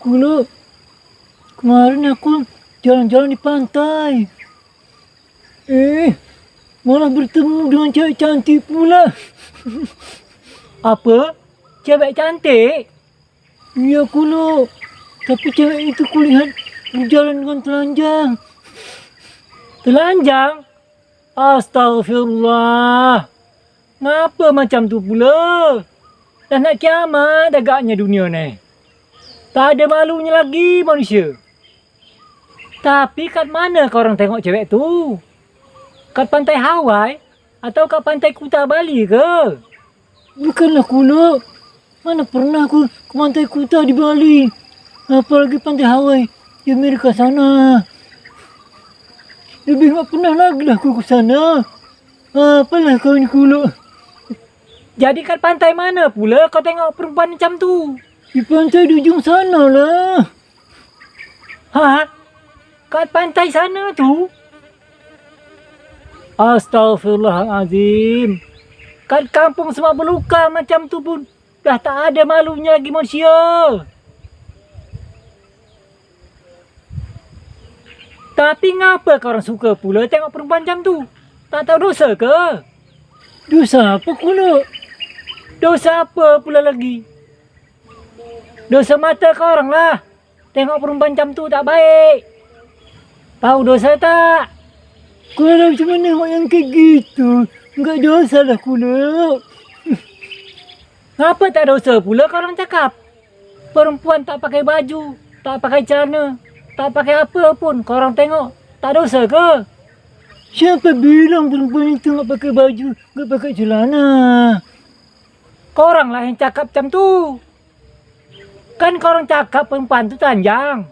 Kula, kemarin aku jalan-jalan di pantai. Eh, malah bertemu dengan cewek cantik pula. Apa? Cewek cantik? Ya Kula, tapi cewek itu kulihat berjalan dengan telanjang. Telanjang? Astagfirullah. Ngapa macam tu pula? Dah nak kiamat agaknya dunia ni. Tak ada malunya lagi manusia. Tapi kat mana korang tengok cewek tu? Kat pantai Hawaii atau kat pantai Kuta Bali ke? Bukanlah Kula. Mana pernah aku ke pantai Kuta di Bali. Apalagi pantai Hawaii di Amerika sana. Lebih tak pernah lagi lah aku ke sana. Apalah kau ni Kula. Jadi kat pantai mana pula kau tengok perempuan macam tu? Di pantai di ujung sana lah. Ha? Kat pantai sana tu? Astaghfirullahalazim. Kat kampung semua berluka macam tu pun dah tak ada malunya lagi manusia. Tapi ngapa kau orang suka pula tengok perempuan macam tu? Tak tahu dosa ke? Dosa apa Kula? Dosa apa pula lagi? Dosa mata kau orang lah. Tengok perempuan macam tu tak baik. Tahu dosa tak? Kula macam mana nak yang kayak gitu? Enggak dosa lah Kula. Kenapa tak dosa pula kau orang cakap? Perempuan tak pakai baju, tak pakai celana, tak pakai apa pun. Kau orang tengok, tak dosa ke? Siapa bilang perempuan itu enggak pakai baju, enggak pakai celana? Kau orang lah yang cakap macam tu. Kan kau orang cakap perempuan tu telanjang.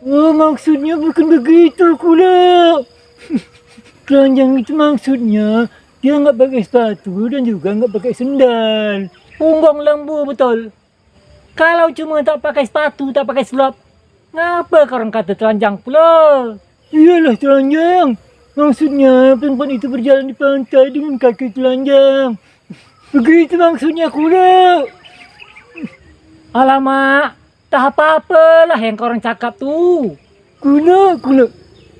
Oh, maksudnya bukan begitu Kula. Telanjang itu maksudnya dia enggak pakai sepatu dan juga enggak pakai sendal. Punggong lembu betul. Kalau cuma tak pakai sepatu, tak pakai selop, ngapa kau orang kata telanjang pula? Iyalah telanjang. Maksudnya perempuan itu berjalan di pantai dengan kaki telanjang. Begitu maksudnya Kula. Alamak, tak apa-apalah yang kau orang cakap tu. Kula, Kula.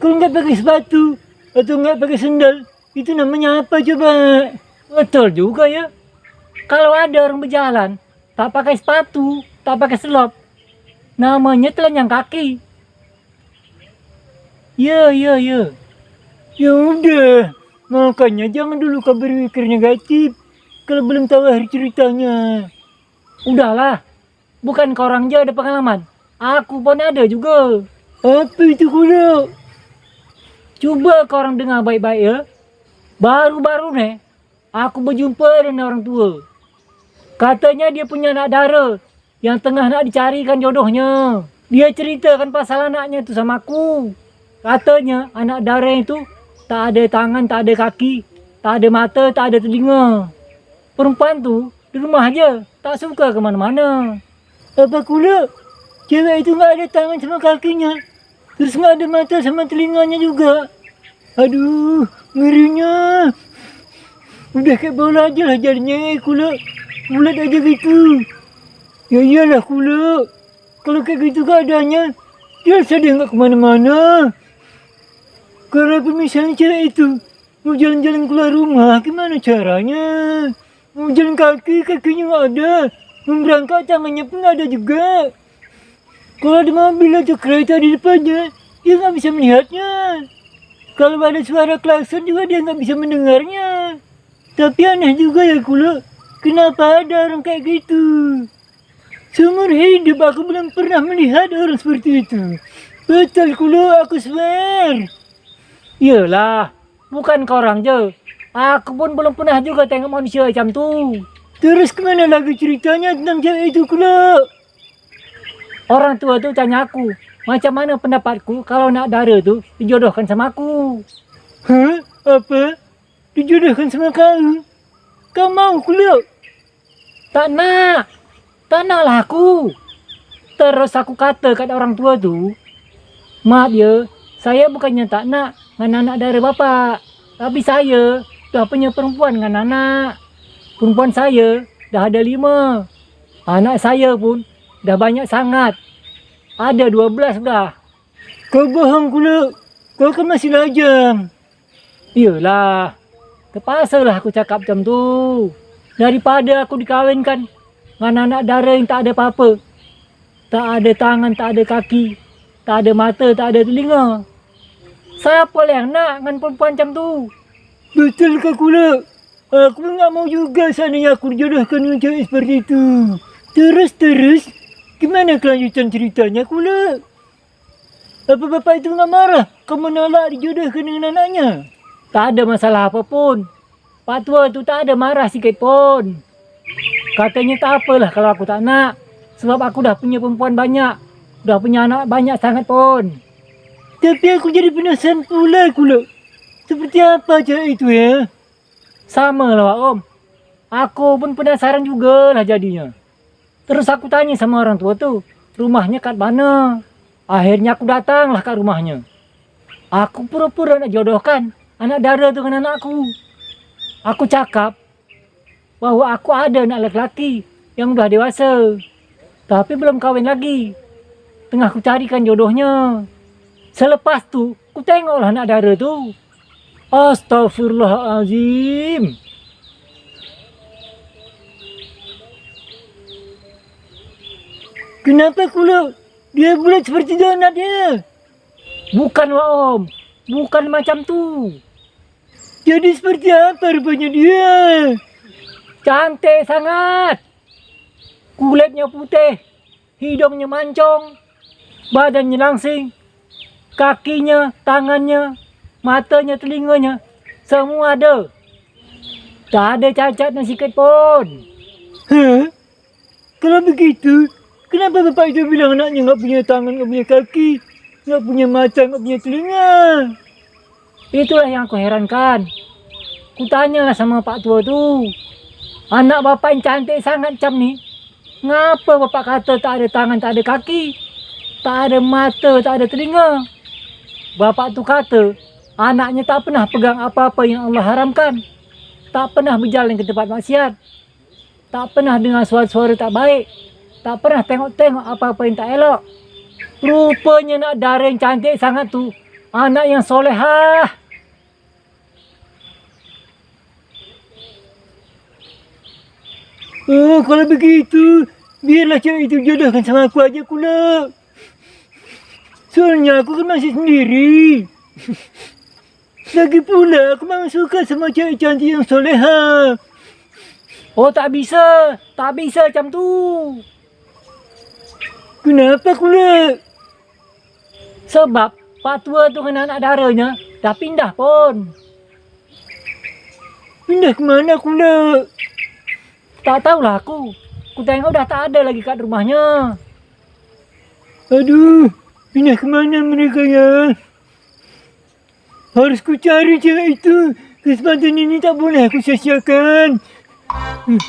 Kalau enggak pakai sepatu atau enggak pakai sendal, itu namanya apa coba? Betul juga ya. Kalau ada orang berjalan, tak pakai sepatu, tak pakai selop, namanya telanjang kaki. Ya, ya, ya. Ya udah. Makanya jangan dulu kau berpikir negatif. Kalau belum tahu akhir ceritanya. Udahlah. Bukan kau orang je ada pengalaman. Aku pun ada juga. Apa itu Kula? Cuba kau orang dengar baik-baik ya. Baru-baru ni, aku berjumpa dengan orang tua. Katanya dia punya anak dara yang tengah nak dicarikan jodohnya. Dia ceritakan pasal anaknya tu sama aku. Katanya anak dara itu tak ada tangan, tak ada kaki, tak ada mata, tak ada telinga. Perempuan tu di rumah aja, tak suka ke mana-mana. Apa Kula? Cewek itu enggak ada tangan sama kakinya. Terus enggak ada mata sama telinganya juga. Aduh, ngerinya. Udah kayak bola aja lah jadinya eh, Kula. Bulat aja gitu. Ya iyalah Kula. Kalau kayak gitu keadaannya, dia enggak kemana-mana. Kalau misalnya cewek itu mau jalan-jalan keluar rumah, gimana caranya? Mau jalan kaki, kakinya nggak ada. Berangkat, tangannya pun ada juga. Kalau ada mobil atau kereta di depannya, dia nggak bisa melihatnya. Kalau ada suara klakson juga dia nggak bisa mendengarnya. Tapi aneh juga ya Kula, kenapa ada orang kayak gitu? Seumur hidup aku belum pernah melihat orang seperti itu. Betul Kula, aku swear. Yelah, bukan kau orang je. Aku pun belum pernah juga tengok manusia macam tu. Terus kemana lagi ceritanya tentang cewek itu Kula? Orang tua tu tanya aku, macam mana pendapatku kalau nak dara tu dijodohkan sama aku. Hah? Apa? Dijodohkan sama kau? Kau mau Kula? Tak nak. Tak naklah aku. Terus aku kata kat orang tua tu, Maaf ya, saya bukannya tak nak dengan anak dara bapa. Tapi saya dah punya perempuan dengan anak. Perempuan saya dah ada lima. Anak saya pun dah banyak sangat. Ada 12 dah. Kau bohong pula. Kau kan masih lajang. Iyalah. Terpaksalah aku cakap macam tu. Daripada aku dikawinkan dengan anak dara yang tak ada apa-apa. Tak ada tangan, tak ada kaki. Tak ada mata, tak ada telinga. Siapa yang nak dengan perempuan macam tu? Betul ke pula? Aku tak mau juga seandainya aku dijodohkan dengan cewek seperti itu. Terus-terus, gimana kelanjutan ceritanya pula? Apa bapak itu nak marah? Kau menolak dijodohkan dengan anaknya? Tak ada masalah apa pun. Pak tua tu tak ada marah sikit pun. Katanya tak apalah kalau aku tak nak. Sebab aku dah punya perempuan banyak. Dah punya anak banyak sangat pun. Tapi aku jadi penasaran pula pula. Seperti apa cewek itu ya? Sama lah Pak Om. Aku pun penasaran jugalah jadinya. Terus aku tanya sama orang tua tu. Rumahnya kat mana? Akhirnya aku datanglah kat rumahnya. Aku pura-pura nak jodohkan anak dara tu dengan anak aku. Cakap bahawa aku ada anak lelaki yang dah dewasa. Tapi belum kahwin lagi. Tengah aku carikan jodohnya. Selepas tu, aku tengoklah anak dara tu. Astaghfirullahalazim. Kenapa pula? Dia pula seperti anak dia. Bukan Wak Om. Bukan macam tu. Jadi seperti apa rupanya dia? Cantik sangat. Kulitnya putih. Hidungnya mancung. Badannya langsing. Kakinya, tangannya, matanya, telinganya. Semua ada. Tak ada cacat dan sikit pun. Hah? Kalau begitu, kenapa bapak itu bilang anaknya nggak punya tangan, nggak punya kaki, nggak punya mata, nggak punya telinga? Itulah yang aku herankan. Ku tanyalah sama pak tua tu. Anak bapak yang cantik sangat macam ni. Ngapa bapak kata tak ada tangan, tak ada kaki? Tak ada mata, tak ada telinga. Bapak tu kata anaknya tak pernah pegang apa-apa yang Allah haramkan. Tak pernah berjalan ke tempat maksiat. Tak pernah dengar suara-suara tak baik. Tak pernah tengok-tengok apa-apa yang tak elok. Rupanya nak darah yang cantik sangat tu. Anak yang solehah. Oh, kalau begitu, biarlah cewek itu jodohkan sama aku aja pula. Soalnya aku kan masih sendiri. Lagi pula, aku memang suka sama cewek cantik yang soleha. Oh tak bisa. Tak bisa macam tu. Kenapa pula? Sebab pak tua tu dengan anak daranya dah pindah pun. Pindah ke mana pula? Tak tahulah aku. Aku tengok dah tak ada lagi kat rumahnya. Aduh, pindah ke mana mereka ya? Harus ku cari cewek itu. Kesempatan ini tak boleh aku sia-siakan. Hmm.